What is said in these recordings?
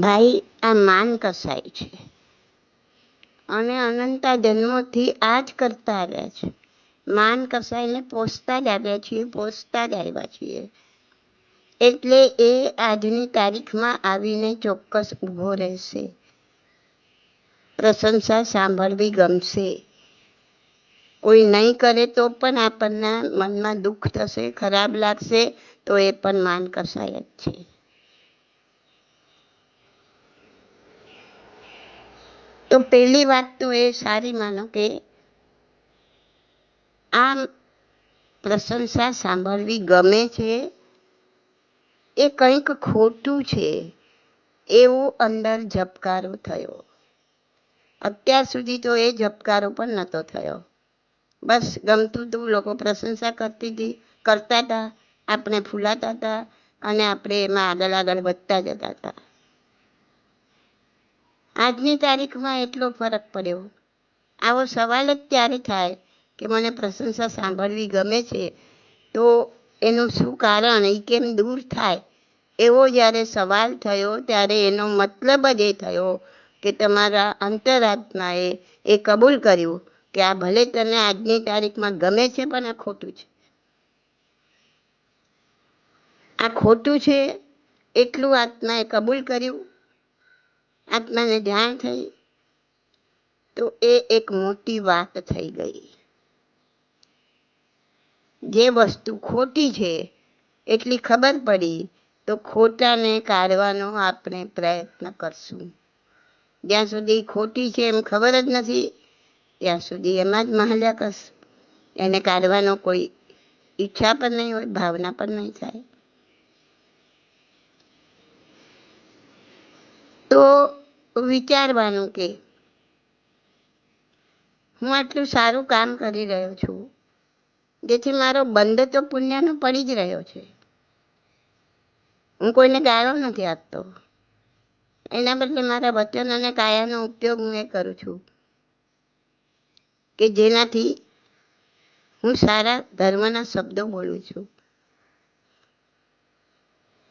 ભાઈ, આ માન કસાય છે. અને અનંતા જન્મોથી આ જ કરતા આવ્યા છે. માન કસાઈને પોસતા જ આવ્યા છીએ, પોસતા જ આવ્યા છીએ. એટલે એ આજની તારીખમાં આવીને ચોક્કસ ઊભો રહેશે. પ્રશંસા સાંભળવી ગમશે. કોઈ નહીં કરે તો પણ આપણને મનમાં દુઃખ થશે, ખરાબ લાગશે, તો એ પણ માન કસાય જ છે. તો પહેલી વાત તો એ સારી માનો કે આમ પ્રશંસા સાંભળવી ગમે છે, એ કંઈક ખોટું છે, એવો અંદર ઝબકારો થયો. અત્યાર સુધી તો એ ઝબકારો પણ નહોતો થયો. બસ ગમતું હતું લોકો પ્રશંસા કરતી હતી કરતા હતા આપણે ફૂલાતા હતા અને આપણે એમાં આગળ આગળ વધતા જતા હતા આજની તારીખમાં એટલો ફરક પડ્યો. આવો સવાલ જ ત્યારે થાય કે મને પ્રશંસા સાંભળવી ગમે છે, તો એનું શું કારણ એ કેમ દૂર થાય? એવો જ્યારે સવાલ થયો ત્યારે એનો મતલબ જ એ થયો કે તમારા અંતરાત્માએ એ કબૂલ કર્યું કે આ ભલે તને આજની તારીખમાં ગમે છે પણ આ ખોટું છે. આ ખોટું છે એટલું આત્માએ કબૂલ કર્યું આત્માને જાણ થઈ તો એ એક મોટી વાત થઈ ગઈ જે વસ્તુ ખોટી છે એટલી ખબર પડી તો ખોટાને કાઢવાનો આપણે પ્રયત્ન કરશું જ્યાં સુધી ખોટી છે એમ ખબર જ નથી ત્યાં સુધી એમાં જ મહાલ્યા કરશું એને કાઢવાનો કોઈ ઈચ્છા પણ નહીં હોય ભાવના પણ નહીં થાય તો વિચારવાનું કે હું આટલું સારું કામ કરી રહ્યો છું, જેથી મારો બંધ તો પુણ્યનો પડી જ રહ્યો છે. હું કોઈને ગાળો નથી આપતો. એના બદલે મારા વચન અને કાયાનો ઉપયોગ હું એ કરું છું કે જેનાથી હું સારા ધર્મના શબ્દો બોલું છું.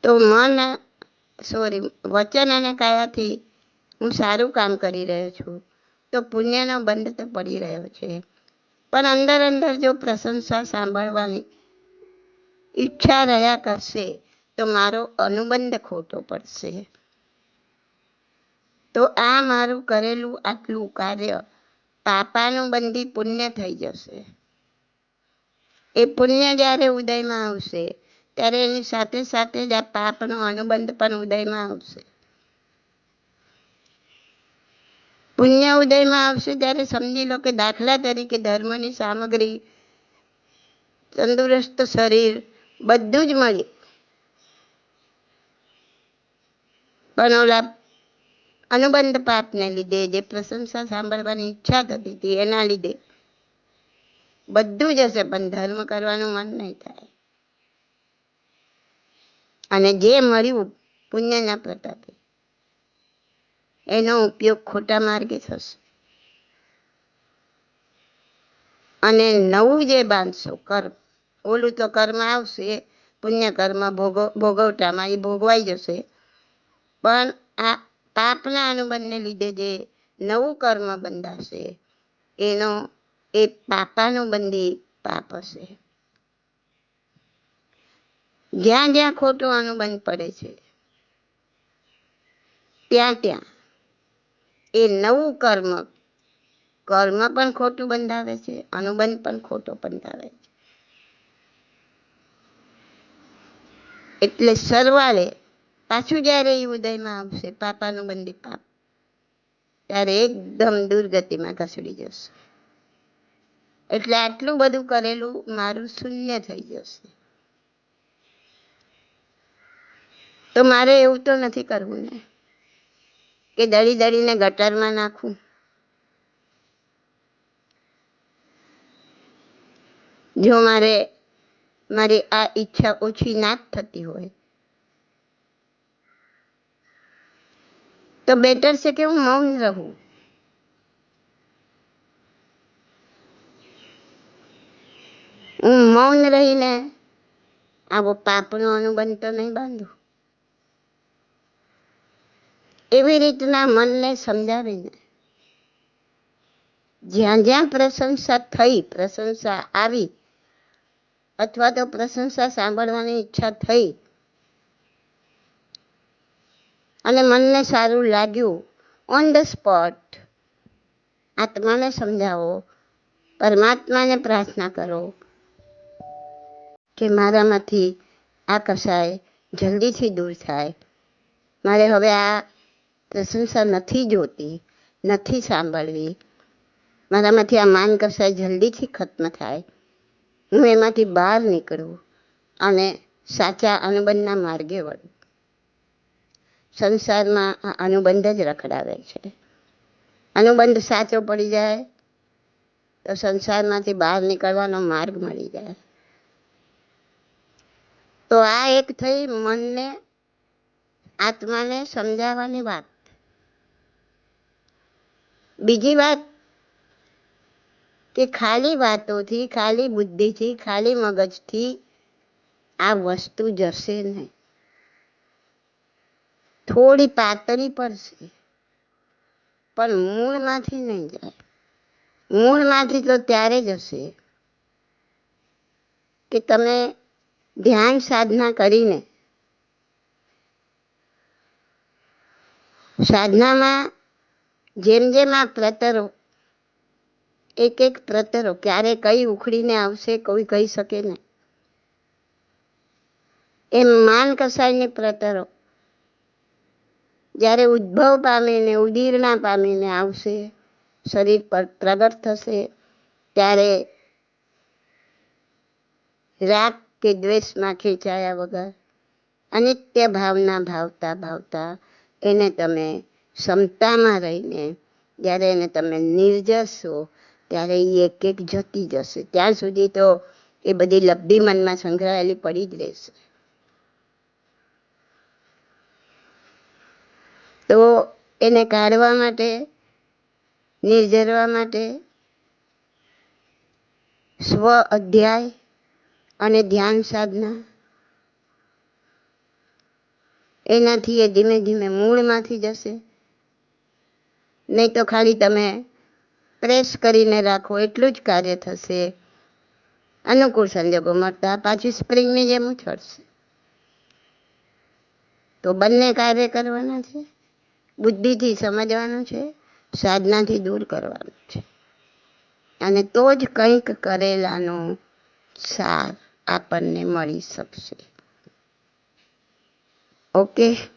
તો મન, સોરી, વચન અને કાયાથી હું સારું કામ કરી રહ્યો છું. તો પુણ્યનો બંધ તો પડી રહ્યો છે. પણ અંદર અંદર જો પ્રશંસા સાંભળવાની ઈચ્છા રહ્યા કરશે, તો મારો અનુબંધ ખોટો પડશે. તો આ મારું કરેલું આટલું કાર્ય પાપાનું બંધી પુણ્ય થઈ જશે. એ પુણ્ય જ્યારે ઉદયમાં આવશે, ત્યારે એની સાથે સાથે જ આ પાપનો અનુબંધ પણ ઉદયમાં આવશે. પુણ્ય ઉદયમાં આવશે ત્યારે સમજી લો કે દાખલા તરીકે ધર્મની સામગ્રી, તંદુરસ્ત શરીર બધું જ મળી. પણ ઓલા અનુબંધ પાપને લીધે, જે પ્રશંસા સાંભળવાની ઈચ્છા થતી હતી, એના લીધે બધું જ હશે, પણ ધર્મ કરવાનું મન નહીં થાય. અને જે મળ્યું પુણ્યના પ્રતાપે એનો ઉપયોગ ખોટા માર્ગે થશે. અને નવું જે બાંધશો, કર્મ. ઓલું તો કર્મ આવશે પુણ્ય કર્મ ભોગવ, ભોગવટામાં એ ભોગવાઈ જશે. પણ આ પાપના અનુબંધને લીધે જે નવું કર્મ બંધાશે, એનો, એ પાપાનું બંધી પાપ હશે. જ્યાં જ્યાં ખોટું અનુબંધ પડે છે, ત્યાં ત્યાં એ નવું કર્મ કર્મ પણ ખોટું બંધાવે છે, અનુબંધ પણ ખોટો બંધાવે છે. એટલે સરવાળે પાછું જ્યારે એ ઉદયમાં આવશે, પાપાનું બંદી પાપ, ત્યારે એકદમ દુર્ગતિમાં ઘસડી જશે. એટલે આટલું બધું કરેલું મારું શૂન્ય થઈ જશે. તો મારે એવું તો નથી કરવું ને? કે દળી દળીને ગટરમાં નાખવું જો મારે, મારી આ ઈચ્છા ઓછી ના થતી હોય, તો બેટર છે કે હું મૌન રહું. હું મૌન રહીને આવો પાપનો અનુબંધ તો નહીં બાંધું. એવી રીતના મનને સમજાવીને જ્યાં જ્યાં પ્રશંસા થઈ, પ્રશંસા આવી અથવા તો પ્રશંસા સાંભળવાની ઈચ્છા થઈ અને મનને સારું લાગ્યું ઓન ધ સ્પોટ આત્માને સમજાવો, પરમાત્માને પ્રાર્થના કરો કે મારામાંથી આ કસાય જલ્દીથી દૂર થાય. મારે હવે આ પ્રશંસા નથી જોતી, નથી સાંભળવી. મારામાંથી આ માન કસાય જલ્દીથી ખત્મ થાય. હું એમાંથી બહાર નીકળું અને સાચા અનુબંધના માર્ગે વળું. સંસારમાં આ અનુબંધ જ રખડાવે છે. અનુબંધ સાચો પડી જાય તો સંસારમાંથી બહાર નીકળવાનો માર્ગ મળી જાય. તો આ એક થઈ મનને, આત્માને સમજાવવાની વાત. બીજી વાત કે ખાલી વાતોથી, ખાલી બુદ્ધિથી, ખાલી મગજથી આ વસ્તુ જશે નહીં. થોડી પાતળી પડશે, પણ મૂળમાંથી નહીં જાય. મૂળમાંથી તો ત્યારે જશે કે તમે ધ્યાન સાધના કરીને, સાધનામાં જેમ જેમ આ પ્રતરો, એક એક પ્રતરો ક્યારે કઈ ઉખડીને આવશે કોઈ કહી શકે નહીં. એમ માન કસાયની પ્રતરો, જ્યારે ઉદ્ભવ પામીને ઉદીરણા પામીને આવશે, શરીર પર પ્રગટ થશે, ત્યારે રાગ કે દ્વેષમાં ખેંચાયા વગર, અનિત્ય ભાવના ભાવતા ભાવતા એને તમે ક્ષમતામાં રહીને જ્યારે એને તમે નિર્જશો ત્યારે એ એક એક જતી જશે. ત્યાં સુધી તો એ બધી લબ્ધિ મનમાં સંગ્રહાયેલી પડી જ રહેશે. તો એને કાઢવા માટે, નિર્જરવા માટે સ્વ અધ્યાય અને ધ્યાન સાધના એનાથી એ ધીમે ધીમે મૂળમાંથી જશે. નહીં તો ખાલી તમે પ્રેસ કરીને રાખો, એટલું જ કાર્ય થશે. અનુકૂળ સંજોગો મળતા પાછી સ્પ્રિંગની જેમ ઉછળશે. તો બંને કાર્ય કરવાના છે. બુદ્ધિથી સમજવાનું છે, સાધનાથી દૂર કરવાનું છે. અને તો જ કંઈક કરેલાનો સાર આપણને મળી શકશે. ઓકે?